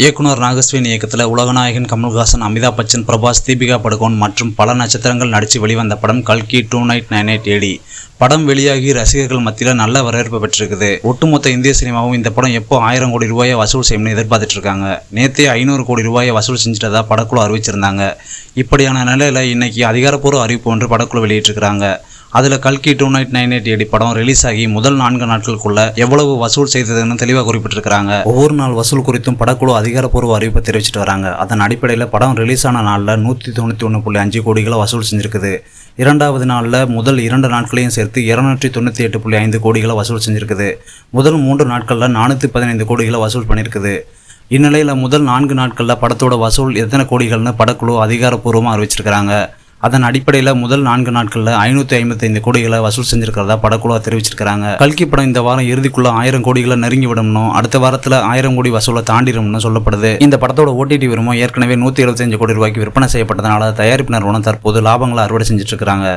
இயக்குனர் நாகஸ்வின் இயக்கத்தில் உலகநாயகன் கமல்ஹாசன் அமிதாப் பச்சன் பிரபாஸ் தீபிகா படுகோன் மற்றும் பல நட்சத்திரங்கள் நடித்து வெளிவந்த படம் கல்கி two eight nine eight AD. படம் வெளியாகி ரசிகர்கள் மத்தியில் நல்ல வரவேற்பு பெற்றிருக்குது. ஒட்டுமொத்த இந்திய சினிமாவும் இந்த படம் எப்போ ஆயிரம் கோடி ரூபாயை வசூல் செய்யணும்னு எதிர்பார்த்துட்டு இருக்காங்க. நேத்தே ஐநூறு கோடி ரூபாயை வசூல் செஞ்சிட்டதா படக்குழு அறிவிச்சிருந்தாங்க. இப்படியான நிலையில் இன்னைக்கு அதிகாரப்பூர்வ அறிவிப்பு ஒன்று படக்குழு வெளியிட்டிருக்கிறாங்க. அதில் கல்கி two eight nine eight AD படம் ரிலீஸ் ஆகி முதல் நான்கு நாட்களுக்குள்ள எவ்வளவு வசூல் செய்ததுன்னு தெளிவாக குறிப்பிட்டிருக்கிறாங்க. ஒவ்வொரு நாள் வசூல் குறித்தும் படக்குழு அதிகாரப்பூர்வ அறிவிப்பை தெரிவிச்சிட்டு வராங்க. அதன் அடிப்படையில் படம் ரிலீஸ் ஆன நாளில் நூற்றி தொண்ணூற்றி ஒன்று புள்ளி அஞ்சு கோடிகளை வசூல் செஞ்சிருக்குது. இரண்டாவது நாளில் முதல் இரண்டு நாட்களையும் சேர்த்து இருநூற்றி தொண்ணூற்றி எட்டு புள்ளி ஐந்து கோடிகளை வசூல் செஞ்சிருக்குது. முதல் மூன்று நாட்களில் நானூற்றி பதினைந்து கோடிகளை வசூல் பண்ணியிருக்குது இந்நிலையில் முதல் நான்கு நாட்களில் படத்தோட வசூல் எத்தனை கோடிகள்னு படக்குழு அதிகாரப்பூர்வமாக அறிவிச்சிருக்கிறாங்க. அதன் அடிப்படையில் முதல் நான்கு நாட்களில் ஐநூற்றி ஐம்பத்தைந்து கோடிகளை வசூல் செஞ்சிருக்கிறதா படக்குழு தெரிவிச்சிருக்காங்க கல்கி படம் இந்த வாரம் இறுதிக்குள்ள ஆயிரம் கோடிகளை நெருங்கி விடணும் அடுத்த வாரத்தில் ஆயிரம் கோடி வசூலை தாண்டிடும்னு சொல்லப்படுது. இந்த படத்தோட ஓடிடி விரும்பம் ஏற்கனவே நூற்றி எழுபத்தஞ்சு கோடி ரூபாய்க்கு விற்பனை செய்யப்பட்டதனால தயாரிப்பு நிறுவனம் தற்போது லாபங்களை அறுவடை செஞ்சுட்டு இருக்காங்க.